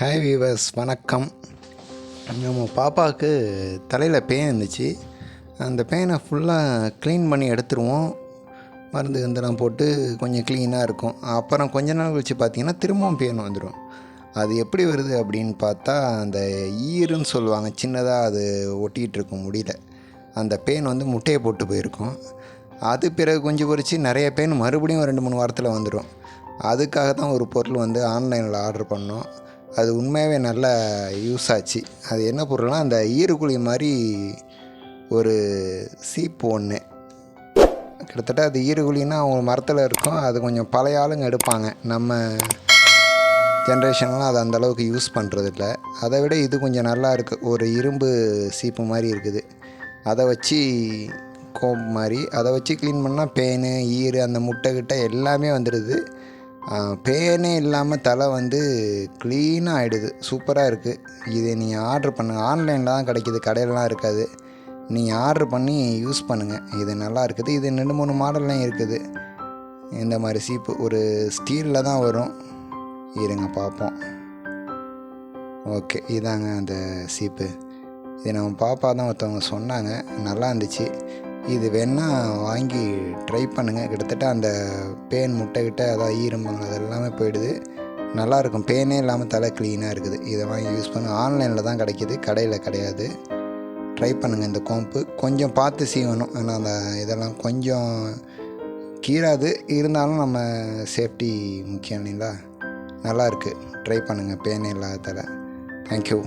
Hi viewers வணக்கம். நம்ம பாப்பாவுக்கு தலையில் பேன் இருந்துச்சு. அந்த பேனை ஃபுல்லாக க்ளீன் பண்ணி எடுத்துருவோம். மருந்து கந்தெல்லாம் போட்டு கொஞ்சம் க்ளீனாக இருக்கும். அப்புறம் கொஞ்ச நாள் கழிச்சு பார்த்தீங்கன்னா திரும்பவும் பேன் வந்துடும் அது எப்படி வருது அப்படின்னு பார்த்தா அந்த ஈருன்னு சொல்லுவாங்க. சின்னதாக அது ஒட்டிகிட்டு இருக்கும் முடியல. அந்த பேன் வந்து முட்டையை போட்டு போயிருக்கும். அது பிறகு கொஞ்சம் பொறிச்சு நிறைய பேன் மறுபடியும் ரெண்டு மூணு வாரத்தில் வந்துடும் அதுக்காக தான் ஒரு பொருள் வந்து ஆன்லைனில் ஆர்டர் பண்ணோம். அது உண்மையாகவே நல்லா யூஸ் ஆச்சு. அது என்ன பொருள்னா அந்த ஈருக்குழி மாதிரி ஒரு சீப்பு ஒன்று கிட்டத்தட்ட அது ஈருக்குழின்னா அவங்க மரத்தில் இருக்கும். அது கொஞ்சம் பழைய ஆளுங்க எடுப்பாங்க. நம்ம ஜென்ரேஷன்லாம் அது அந்தளவுக்கு யூஸ் பண்ணுறதில்ல அதை விட இது கொஞ்சம் நல்லா இருக்குது ஒரு இரும்பு சீப்பு மாதிரி இருக்குது. அதை வச்சு கோம் மாதிரி அதை வச்சு க்ளீன் பண்ணால் பேனு ஈரு அந்த முட்டை கிட்ட எல்லாமே வந்துடுது. பேனே இல்லாமல் தலை வந்து க்ளீனாக ஆகிடுது சூப்பராக இருக்குது இதை நீங்கள் ஆர்டர் பண்ணுங்கள் ஆன்லைனில் தான் கிடைக்கிது. கடையிலலாம் இருக்காது. நீங்கள் ஆர்டர் பண்ணி யூஸ் பண்ணுங்கள் இது நல்லா இருக்குது. இது ரெண்டு மூணு மாடல்லாம் இருக்குது. இந்த மாதிரி சீப்பு ஒரு ஸ்டீலில் தான் வரும். இருங்க பார்ப்போம். ஓகே இதாங்க அந்த சீப்பு இது நம்ம பாப்பா தான் ஒருத்தவங்க சொன்னாங்க. நல்லா இருந்துச்சு. இது வேணால் வாங்கி ட்ரை பண்ணுங்கள் கிட்டத்தட்ட அந்த பேன் முட்டைக்கிட்ட அதான் ஈரம்பாங்க அது எல்லாமே போயிடுது. நல்லாயிருக்கும் பேனே இல்லாமல் தலை க்ளீனாக இருக்குது. இதை வாங்கி யூஸ் பண்ண. ஆன்லைனில் தான் கிடைக்கிது. கடையில் கிடையாது. ட்ரை பண்ணுங்கள் இந்த கோம்பு கொஞ்சம் பார்த்து சீவணும். ஏன்னா அந்த இதெல்லாம் கொஞ்சம் கீழாது இருந்தாலும் நம்ம சேஃப்டி முக்கியம் இல்லைங்களா? நல்லாயிருக்கு ட்ரை பண்ணுங்கள் பேனே இல்லாத தலை. தேங்க்யூ